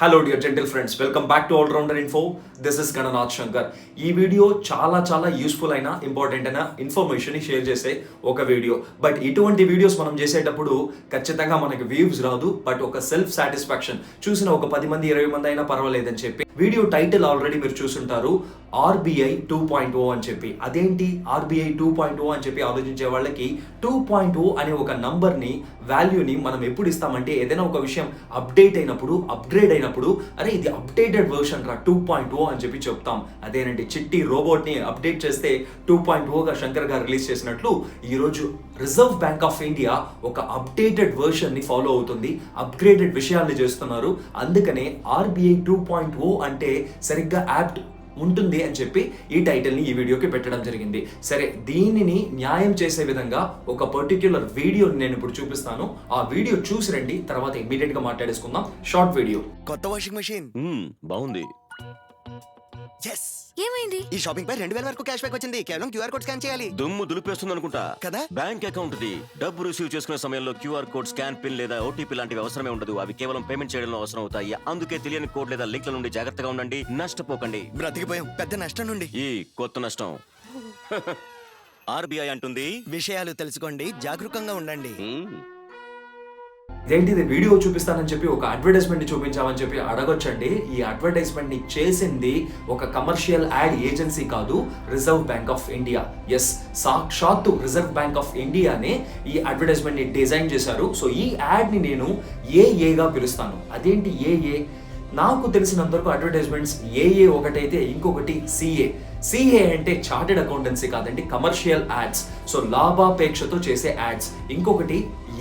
Hello dear gentle friends welcome back to all rounder info this is Gananath Shankar ఈ video చాలా చాలా useful అయిన important అయిన information share చేసే ఒక వీడియో బట్ ఇటువంటి వీడియోస్ మనం చేసేటప్పుడు ఖచ్చితంగా మనకి వ్యూస్ రాదు. బట్ ఒక సెల్ఫ్ సాటిస్ఫాక్షన్ చూసిన ఒక పది మంది ఇరవై మంది అయినా పర్వాలేదని చెప్పి వీడియో టైటిల్ ఆల్రెడీ మీరు చూసుంటారు ఆర్బీఐ టూ పాయింట్ ఓ అని చెప్పి. అదేంటి? ఆర్బీఐ టూ పాయింట్ ఓ అని చెప్పి ఆలోచించే వాళ్ళకి టూ పాయింట్ ఓ అనే ఒక నంబర్ని వాల్యూని మనం ఎప్పుడు ఇస్తామంటే ఏదైనా ఒక విషయం అప్డేట్ అయినప్పుడు అప్గ్రేడ్ అయినప్పుడు అరే ఇది అప్డేటెడ్ వర్షన్ రా టూ పాయింట్ ఓ అని చెప్పి చెప్తాం. అదేనండి చిట్టి రోబోట్ని అప్డేట్ చేస్తే టూ పాయింట్ ఓగా శంకర్ గారు రిలీజ్ చేసినట్లు ఈరోజు రిజర్వ్ బ్యాంక్ ఆఫ్ ఇండియా ఒక అప్డేటెడ్ వర్షన్ని ఫాలో అవుతుంది అప్గ్రేడెడ్ విషయాల్ని చేస్తున్నారు. అందుకనే ఆర్బీఐ టూ పాయింట్ ఓ అంటే సరిగ్గా యాప్ట్ ఉంటుంది అని చెప్పి ఈ టైటిల్ని ఈ వీడియోకి పెట్టడం జరిగింది. సరే దీనిని న్యాయం చేసే విధంగా ఒక పర్టిక్యులర్ వీడియోని నేను ఇప్పుడు చూపిస్తాను. ఆ వీడియో చూసి రండి తర్వాత ఇమీడియట్గా మాట్లాడేసుకుందాం. షార్ట్ వీడియో కొత్త వాషింగ్ మెషిన్ బాగుంది. ఎస్ ఏమైంది? ఈ షాపింగ్ పై రెండు వేల వరకు క్యాష్ బ్యాక్ వచ్చింది. కేవలం క్యూఆర్ కోడ్ స్కాన్ చేయాలి. దుమ్ము దులిపేస్తుంది అనుకుంటా. కదా? బ్యాంక్ అకౌంట్ ది డబ్బు రిసీవ్ చేసుకునే సమయంలో క్యూఆర్ కోడ్ స్కాన్ పిన్ లేదా ఓటీపీ లాంటివి అవసరమే ఉండదు. అవి కేవలం పేమెంట్ చేయడంలో అవసరం అవుతాయి. అందుకే తెలియని కోడ్ లేదా లింక్ల నుండి జాగ్రత్తగా ఉండండి. నష్టపోకండి. బ్రతికిపోయాం. పెద్ద నష్టం నుండి. ఈ కొత్త నష్టం. ఆర్బీఐ అంటుంది. విషయాలు తెలుసుకోండి. జాగరూకంగా ఉండండి. ఇదేంటి ఇది వీడియో చూపిస్తానని చెప్పి ఒక అడ్వర్టైజ్మెంట్ చూపించామని చెప్పి అడగొచ్చండి. ఈ అడ్వర్టైజ్మెంట్ని చేసింది ఒక కమర్షియల్ యాడ్ ఏజెన్సీ కాదు Reserve Bank of India yes సాక్షాత్తు రిజర్వ్ బ్యాంక్ ఆఫ్ ఇండియానే ఈ అడ్వర్టైజ్మెంట్ని డిజైన్ చేశారు. సో ఈ యాడ్ని నేను ఏఏగా పిలుస్తాను. అదేంటి ఏఏ నాకు తెలిసినంతవరకు అడ్వర్టైజ్మెంట్స్ ఏఏ ఒకటైతే ఇంకొకటి సిఏ సిఏ అంటే చార్టెడ్ అకౌంటెన్సీ కాదండి కమర్షియల్ యాడ్స్ సో లాభాపేక్షతో చేసే యాడ్స్ ఇంకొకటి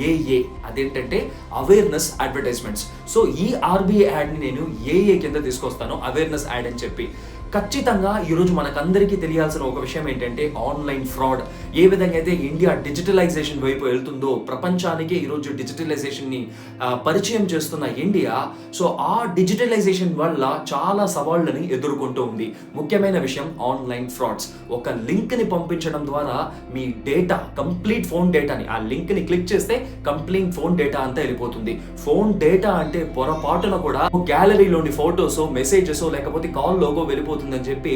ఏఏ అదేంటంటే అవేర్నెస్ అడ్వర్టైజ్మెంట్స్ సో ఈ ఆర్బీఐ యాడ్ని నేను ఏఏ కింద తీసుకొస్తాను అవేర్నెస్ యాడ్ అని చెప్పి. ఖచ్చితంగా ఈరోజు మనకందరికీ తెలియాల్సిన ఒక విషయం ఏంటంటే ఆన్లైన్ ఫ్రాడ్. ఏ విధంగా అయితే ఇండియా డిజిటలైజేషన్ వైపు వెళ్తుందో ప్రపంచానికి ఈరోజు డిజిటలైజేషన్ని పరిచయం చేస్తున్న ఇండియా సో ఆ డిజిటలైజేషన్ వల్ల చాలా సవాళ్ళని ఎదుర్కొంటూ ఉంది. ముఖ్యమైన విషయం ఆన్లైన్ ఫ్రాడ్స్. ఒక లింక్ని పంపించడం ద్వారా మీ డేటా కంప్లీట్ ఫోన్ డేటాని ఆ లింక్ని క్లిక్ చేస్తే కంప్లీట్ ఫోన్ డేటా అంతా వెళ్ళిపోతుంది. ఫోన్ డేటా అంటే పొరపాటున కూడా గ్యాలరీలోని ఫోటోస్ మెసేజెస్ లేకపోతే కాల్ లోగో వెళ్ళిపోతుందని చెప్పి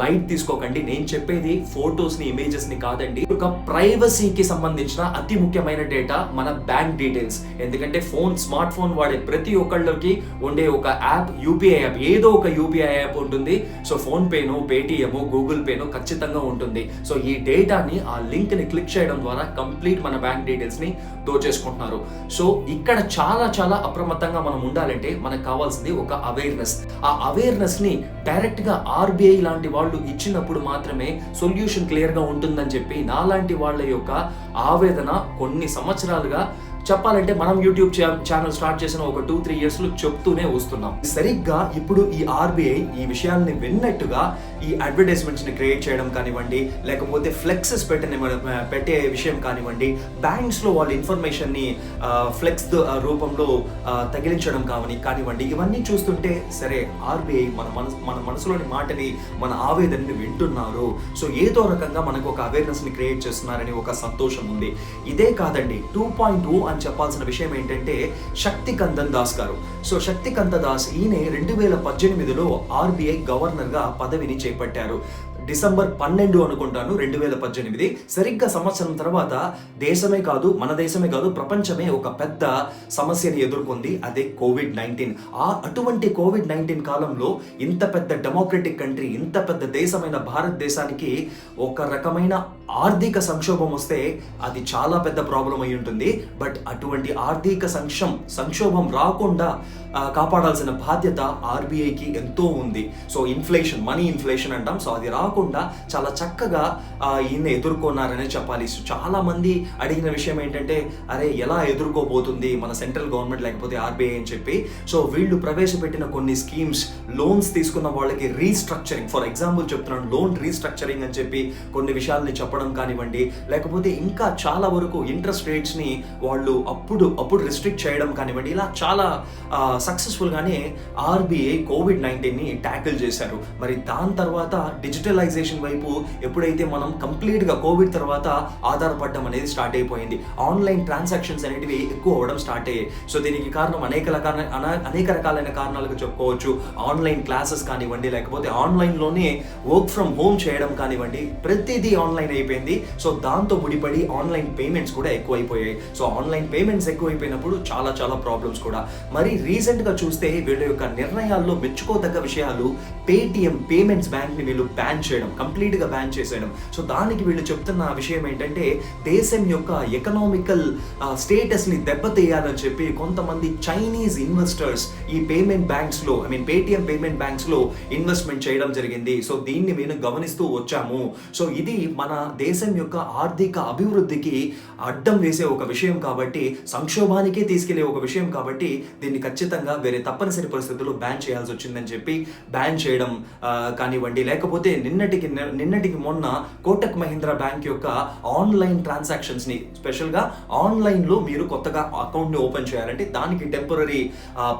లైట్ తీసుకోకండి. నేను చెప్పేది ఫోటోస్ని ఇమేజెస్ని కాదండి. ఒక ప్రైవసీకి సంబంధించిన అతి ముఖ్యమైన డేటా మన బ్యాంక్ డీటెయిల్స్. ఎందుకంటే ఫోన్ స్మార్ట్ ఫోన్ వాడే ప్రతి ఒక్కళ్ళకి ఉండే ఒక యాప్ యూపీఐ యాప్. ఏదో ఒక యూపీఐ యాప్ ఉంటుంది. సో ఫోన్ పేను పేటిఎం గూగుల్ పేను ఖచ్చితంగా ఉంటుంది. సో ఈ డేటాని ఆ లింక్ని క్లిక్ చేయడం ద్వారా కంప్లీట్ మన బ్యాంక్ డీటెయిల్స్ని దోచేసుకుంటున్నారు. సో ఇక్కడ చాలా చాలా అప్రమత్తంగా మనం ఉండాలంటే మనకు కావాల్సింది ఒక అవేర్నెస్ ఆ అవేర్నెస్ని డైరెక్ట్గా ఆర్బీఐ లాంటి వాళ్ళు ఇచ్చినప్పుడు మాత్రమే సొల్యూషన్ క్లియర్గా ఉంటుందని చెప్పి నాలాంటి వాళ్ళ యొక్క ఆవేదన కొన్ని సంవత్సరాలుగా చెప్పాలంటే మనం యూట్యూబ్ ఛానల్ స్టార్ట్ చేసిన ఒక టూ త్రీ ఇయర్స్లో చెప్తూనే వస్తున్నాం. సరిగ్గా ఇప్పుడు ఈ ఆర్బీఐ ఈ విషయాల్ని విన్నట్టుగా ఈ అడ్వర్టైజ్మెంట్స్ని క్రియేట్ చేయడం కానివ్వండి లేకపోతే ఫ్లెక్సెస్ పెట్టని పెట్టే విషయం కానివ్వండి బ్యాంక్స్లో వాళ్ళ ఇన్ఫర్మేషన్ని ఫ్లెక్స్ రూపంలో తగిలించడం కావని కానివ్వండి ఇవన్నీ చూస్తుంటే సరే ఆర్బీఐ మన మనసు మన మనసులోని మాటని మన ఆవేదనని వింటున్నారు. సో ఏదో రకంగా మనకు ఒక అవేర్నెస్ని క్రియేట్ చేస్తున్నారని ఒక సంతోషం ఉంది. ఇదే కాదండి టూ పాయింట్ టూ అని చెప్పాల్సిన విషయం ఏంటంటే శక్తికందన్ దాస్ గారు. సో శక్తికంద దాస్ ఈయన రెండు వేల పద్దెనిమిదిలో ఆర్బీఐ గవర్నర్గా పదవిని చేపట్టారు. డిసెంబర్ పన్నెండు అనుకుంటాను రెండు వేల పద్దెనిమిది. సరిగ్గా సంవత్సరం తర్వాత దేశమే కాదు మన దేశమే కాదు ప్రపంచమే ఒక పెద్ద సమస్యని ఎదుర్కొంది. అదే కోవిడ్ నైన్టీన్. ఆ అటువంటి కోవిడ్ నైన్టీన్ కాలంలో ఇంత పెద్ద డెమోక్రటిక్ కంట్రీ ఇంత పెద్ద దేశమైన భారతదేశానికి ఒక రకమైన ఆర్థిక సంక్షోభం వస్తే అది చాలా పెద్ద ప్రాబ్లం అయి ఉంటుంది. బట్ అటువంటి ఆర్థిక సంక్షం సంక్షోభం రాకుండా కాపాడాల్సిన బాధ్యత ఆర్బీఐకి ఎంతో ఉంది. సో ఇన్ఫ్లేషన్ మనీ ఇన్ఫ్లేషన్ అంటాం. సో అది రాకుండా చాలా చక్కగా ఆ, ఈయన ఎదుర్కొన్నారనే చెప్పాలి. సో చాలా మంది అడిగిన విషయం ఏంటంటే అరే ఎలా ఎదుర్కోబోతుంది మన సెంట్రల్ గవర్నమెంట్ లేకపోతే ఆర్బీఐ అని చెప్పి. సో వీళ్ళు ప్రవేశపెట్టిన కొన్ని స్కీమ్స్ లోన్స్ తీసుకున్న వాళ్ళకి రీస్ట్రక్చరింగ్. ఫర్ ఎగ్జాంపుల్ చెప్తున్నాను లోన్ రీస్ట్రక్చరింగ్ అని చెప్పి కొన్ని విషయాల్ని చెప్పడం కానివ్వండి. లేకపోతే ఇంకా చాలా వరకు ఇంట్రెస్ట్ రేట్స్ని వాళ్ళు అప్పుడు అప్పుడు రిస్ట్రిక్ట్ చేయడం కానివ్వండి. ఇలా చాలా సక్సెస్ఫుల్గానే ఆర్బీఐ కోవిడ్ నైన్టీన్ని ట్యాకిల్ చేశారు. మరి దాని తర్వాత డిజిటలైజేషన్ వైపు ఎప్పుడైతే మనం కంప్లీట్గా కోవిడ్ తర్వాత ఆధారపడడం అనేది స్టార్ట్ అయిపోయింది. ఆన్లైన్ ట్రాన్సాక్షన్స్ అనేటివి ఎక్కువ అవ్వడం స్టార్ట్ అయ్యాయి. సో దీనికి కారణం అనేక రకాల అనేక రకాలైన కారణాలుగా చెప్పుకోవచ్చు. ఆన్లైన్ క్లాసెస్ కానివ్వండి లేకపోతే ఆన్లైన్లోనే వర్క్ ఫ్రమ్ హోమ్ చేయడం కానివ్వండి ప్రతిదీ ఆన్లైన్ అయిపోయింది. సో దాంతో ముడిపడి ఆన్లైన్ పేమెంట్స్ కూడా ఎక్కువైపోయాయి. సో ఆన్లైన్ పేమెంట్స్ ఎక్కువైపోయినప్పుడు చాలా చాలా ప్రాబ్లమ్స్ కూడా. మరి రీసెంట్గా చూస్తే వీళ్ళ యొక్క నిర్ణయాల్లో మెచ్చుకోదగ్గ విషయాలు పేటిఎం పేమెంట్స్ బ్యాంక్ని వీళ్ళు బ్యాన్ చేయడం. కంప్లీట్గా బ్యాన్ చేసేయడం. సో దానికి వీళ్ళు చెప్తున్న విషయం ఏంటంటే దేశం యొక్క ఎకనామికల్ స్టేటస్ని దెబ్బతీయాలని చెప్పి కొంతమంది చైనీస్ ఇన్వెస్టర్స్ ఈ పేమెంట్ బ్యాంక్స్లో ఐ మీన్ పేటిఎం పేమెంట్ బ్యాంక్స్లో ఇన్వెస్ట్మెంట్ చేయడం జరిగింది. సో దీన్ని మేము గమనిస్తూ వచ్చాము. సో ఇది మన దేశం యొక్క ఆర్థిక అభివృద్ధికి అడ్డం వేసే ఒక విషయం కాబట్టి సంక్షోభానికే తీసుకెళ్ళే ఒక విషయం కాబట్టి దీన్ని ఖచ్చితంగా వేరే తప్పనిసరి పరిస్థితుల్లో బ్యాన్ చేయాల్సి వచ్చిందని చెప్పి బ్యాన్ చేయడం కానివ్వండి. లేకపోతే నిన్నటికి నిన్నటికి మొన్న కోటక్ మహీంద్రా బ్యాంక్ యొక్క ఆన్లైన్ ట్రాన్సాక్షన్స్ని స్పెషల్గా మీరు కొత్తగా అకౌంట్ని ఓపెన్ చేయాలంటే దానికి టెంపరీ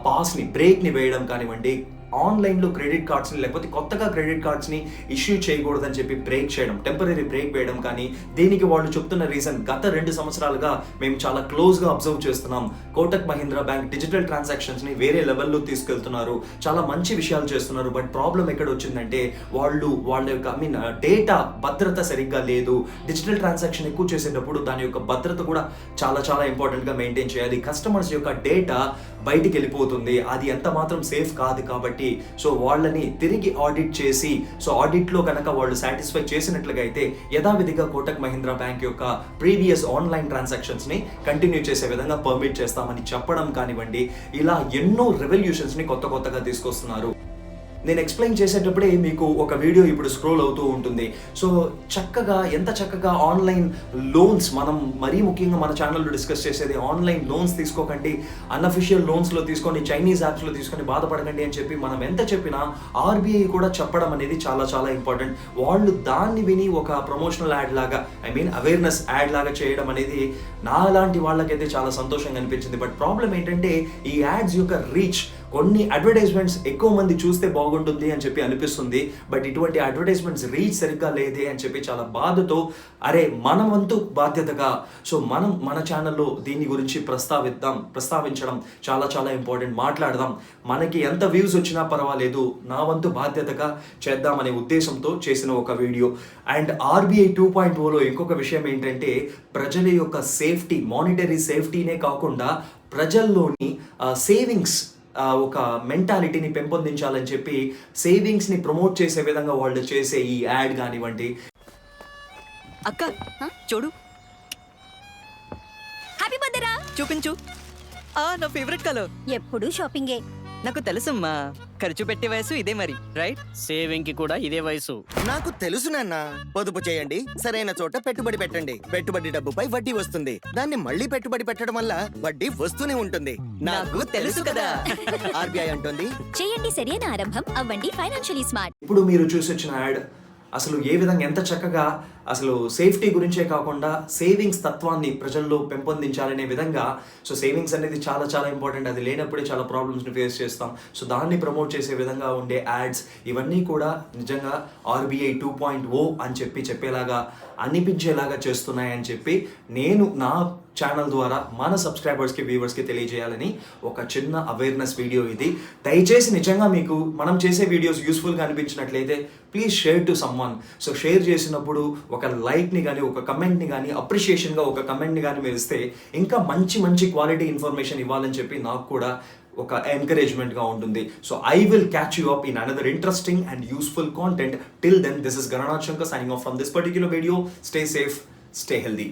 పాస్ని బ్రేక్ని వేయడం కానివ్వండి ఆన్లైన్లో క్రెడిట్ కార్డ్స్ని లేకపోతే కొత్తగా క్రెడిట్ కార్డ్స్ని ఇష్యూ చేయకూడదని చెప్పి బ్రేక్ చేయడం టెంపరీ బ్రేక్ వేయడం కానీ దీనికి వాళ్ళు చెప్తున్న రీజన్ గత రెండు సంవత్సరాలుగా మేము చాలా క్లోజ్గా అబ్జర్వ్ చేస్తున్నాం. కోటక్ మహీంద్రా బ్యాంక్ డిజిటల్ ట్రాన్సాక్షన్స్ని వేరే లెవెల్లో తీసుకెళ్తున్నారు. చాలా మంచి విషయాలు చేస్తున్నారు. బట్ ప్రాబ్లం ఎక్కడ వచ్చిందంటే వాళ్ళు వాళ్ళ యొక్క ఐ మీన్ డేటా భద్రత సరిగ్గా లేదు. డిజిటల్ ట్రాన్సాక్షన్ ఎక్కువ చేసేటప్పుడు దాని యొక్క భద్రత కూడా చాలా చాలా ఇంపార్టెంట్గా మెయింటైన్ చేయాలి. కస్టమర్స్ యొక్క డేటా బయటికి వెళ్ళిపోతుంది. అది ఎంత మాత్రం సేఫ్ కాదు కాబట్టి సో వాళ్ళని తిరిగి ఆడిట్ చేసి సో ఆడిట్లో కనుక వాళ్ళు సాటిస్ఫై చేసినట్లుగా అయితే యథావిధిగా కోటక్ మహీంద్రా బ్యాంక్ యొక్క ప్రీవియస్ ఆన్లైన్ ట్రాన్సాక్షన్స్ని కంటిన్యూ చేసే విధంగా పర్మిట్ చేస్తామని చెప్పడం కానివ్వండి ఇలా ఎన్నో రెవల్యూషన్స్ని కొత్త కొత్తగా తీసుకొస్తున్నారు. నేను ఎక్స్ప్లెయిన్ చేసేటప్పుడే మీకు ఒక వీడియో ఇప్పుడు స్క్రోల్ అవుతూ ఉంటుంది. సో చక్కగా ఎంత చక్కగా ఆన్లైన్ లోన్స్ మనం మరీ ముఖ్యంగా మన ఛానల్లో డిస్కస్ చేసేది ఆన్లైన్ లోన్స్ తీసుకోకండి అన్అఫిషియల్ లోన్స్లో తీసుకొని చైనీస్ యాప్స్లో తీసుకొని బాధపడకండి అని చెప్పి మనం ఎంత చెప్పినా ఆర్బీఐ కూడా చెప్పడం అనేది చాలా చాలా ఇంపార్టెంట్ వాళ్ళు దాన్ని విని ఒక ప్రమోషనల్ యాడ్ లాగా ఐ మీన్ అవేర్నెస్ యాడ్ లాగా చేయడం అనేది నాలాంటి వాళ్ళకైతే చాలా సంతోషంగా అనిపించింది. బట్ ప్రాబ్లం ఏంటంటే ఈ యాడ్స్ యొక్క రీచ్ కొన్ని అడ్వర్టైజ్మెంట్స్ ఎక్కువ మంది చూస్తే బాగుంటుంది అని చెప్పి అనిపిస్తుంది. బట్ ఇటువంటి అడ్వర్టైజ్మెంట్స్ రీచ్ సరిగ్గా లేదే అని చెప్పి చాలా బాధతో అరే మనం వంతు బాధ్యతగా. సో మనం మన ఛానల్లో దీని గురించి ప్రస్తావిద్దాం ప్రస్తావించడం చాలా చాలా ఇంపార్టెంట్ మాట్లాడదాం. మనకి ఎంత వ్యూస్ వచ్చినా పర్వాలేదు. నా వంతు బాధ్యతగా చేద్దామనే ఉద్దేశంతో చేసిన ఒక video. And RBI two point Ola ఇంకొక విషయం ఏంటంటే ప్రజల యొక్క సేఫ్ సేఫ్టీ మానిటరీ సేఫ్టీనే కాకుండా ప్రజల్లోని సేవింగ్స్ ఒక మెంటాలిటీని పెంపొందించాలని చెప్పి సేవింగ్స్ని ప్రమోట్ చేసే విధంగా వాళ్ళు చేసే ఈ యాడ్ కానివ్వండి. అక్క చూడు. హ్యాపీ బర్త్డే రా. చూపించు. ఆ నా ఫేవరెట్ కలర్ ఎప్పుడు షాపింగే నాకు తెలుసమ్మా. ఖర్చు పెట్టే వయసు ఇదే మరి రైట్ సేవింగ్కి కూడా ఇదే వయసు. నాకు తెలుసు నాన్న. పొదుపు చేయండి సరైన చోట పెట్టుబడి పెట్టండి. పెట్టుబడి డబ్బుపై వడ్డీ వస్తుంది. దాన్ని మళ్ళీ పెట్టుబడి పెట్టడం వల్ల వడ్డీ వస్తూనే ఉంటుంది. నాకు తెలుసు కదా. ఆర్బీఐ అంటుంది. చేయండి సరైన ఆరంభం. అవ్వండి ఫైనాన్షియలీ స్మార్ట్ ఇప్పుడు మీరు చూసి వచ్చిన యాడ్ అసలు ఏ విధంగా ఎంత చక్కగా అసలు సేఫ్టీ గురించే కాకుండా సేవింగ్స్ తత్వాన్ని ప్రజల్లో పెంపొందించాలనే విధంగా సో సేవింగ్స్ అనేది చాలా చాలా ఇంపార్టెంట్. అది లేనప్పుడే చాలా ప్రాబ్లమ్స్ని ఫేస్ చేస్తాం. సో దాన్ని ప్రమోట్ చేసే విధంగా ఉండే యాడ్స్ ఇవన్నీ కూడా నిజంగా ఆర్బీఐ టూ పాయింట్ ఓ అని చెప్పి చెప్పేలాగా అనిపించేలాగా చేస్తున్నాయని చెప్పి నేను నా ఛానల్ ద్వారా మన సబ్స్క్రైబర్స్కి వ్యూవర్స్కి తెలియజేయాలని ఒక చిన్న అవేర్నెస్ వీడియో ఇది. దయచేసి నిజంగా మీకు మనం చేసే వీడియోస్ యూస్ఫుల్గా అనిపించినట్లయితే please share to someone so share చేసినప్పుడు ఒక లైక్ని కానీ ఒక కమెంట్ని కానీ అప్రిషియేషన్గా ఒక కమెంట్ని కానీ మీరు ఇస్తే ఇంకా మంచి మంచి క్వాలిటీ ఇన్ఫర్మేషన్ ఇవ్వాలని చెప్పి నాకు కూడా ఒక ఎంకరేజ్మెంట్గా ఉంటుంది. So I will catch you up in another interesting and useful content till then this is Gananath Shankar signing off from this particular video stay safe stay healthy